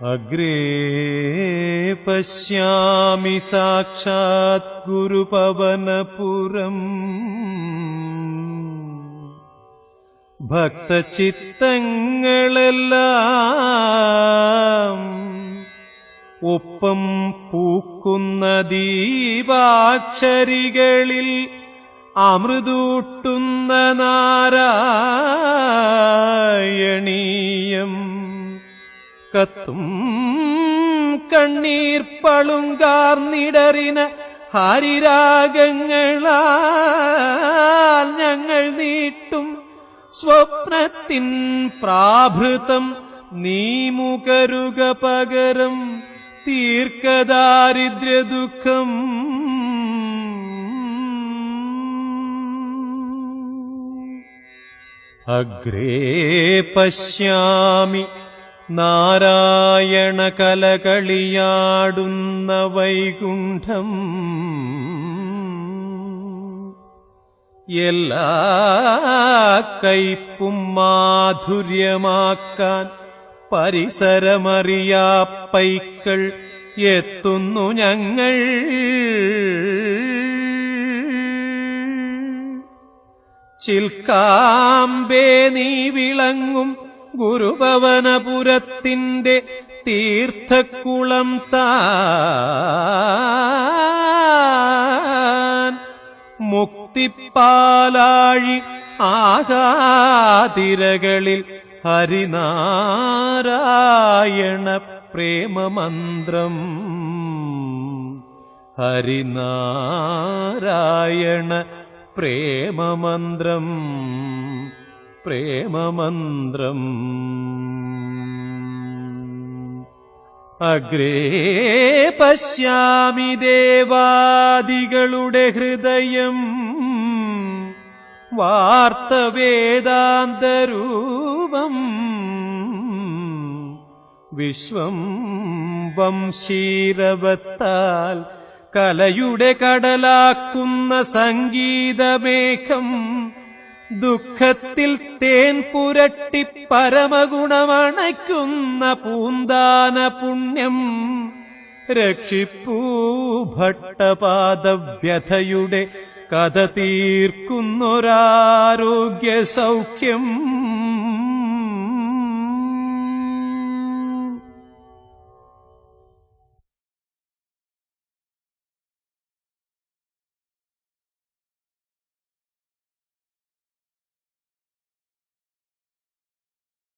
അഗ്രേ പശ്യാമി സാക്ഷാത് ഗുരുപവനപുരം ഭക്തചിത്തങ്ങളെല്ലാം ഒപ്പം പൂക്കുന്ന ദീപാക്ഷരികളിൽ അമൃതൂട്ടുന്ന നാരായണീയം കത്തും കണ്ണീർ പളുങ്കാർന്നിടറിന ഹരിരാഗങ്ങളാൽ ഞങ്ങൾ നീട്ടും. സ്വപ്നത്തിൻ പ്രാഭൃതം നീ മുകരുക പകരം തീർക്കദാരിദ്ര്യ ദുഃഖം അഗ്രേ പശ്യാമി നാരായണ കലകളിയാടുന്ന വൈകുണ്ഠം. എല്ലാ കൈപ്പും മാധുര്യമാക്കാൻ പരിസരമറിയാ പൈക്കൾ എത്തുന്നു ഞങ്ങൾ. ചിൽക്കാമ്പേ നീ വിളങ്ങും ഗുരുഭവനപുരത്തിന്റെ തീർത്ഥക്കുളം താൻ മുക്തിപ്പാലാഴി ആകാതിരകളിൽ ഹരിനാരായണ പ്രേമമന്ത്രം. ഹരിനാരായണ പ്രേമമന്ത്രം. പ്രേമമന്ത്രം. അഗ്രേ പശ്യാമി ദേവാദികളുടെ ഹൃദയം വാർത്ത വേദാന്തരൂപം വിശ്വം വംശീരവത്താൽ കലയുടെ കടലാക്കുന്ന സംഗീതമേഘം ദുഃഖത്തിൽ തേൻ പുരട്ടി പരമഗുണമണയ്ക്കുന്ന പൂന്താന പുണ്യം. രക്ഷിപ്പൂ ഭട്ടപാദവ്യഥയുടെ കഥ തീർക്കുന്നൊരാരോഗ്യ സൗഖ്യം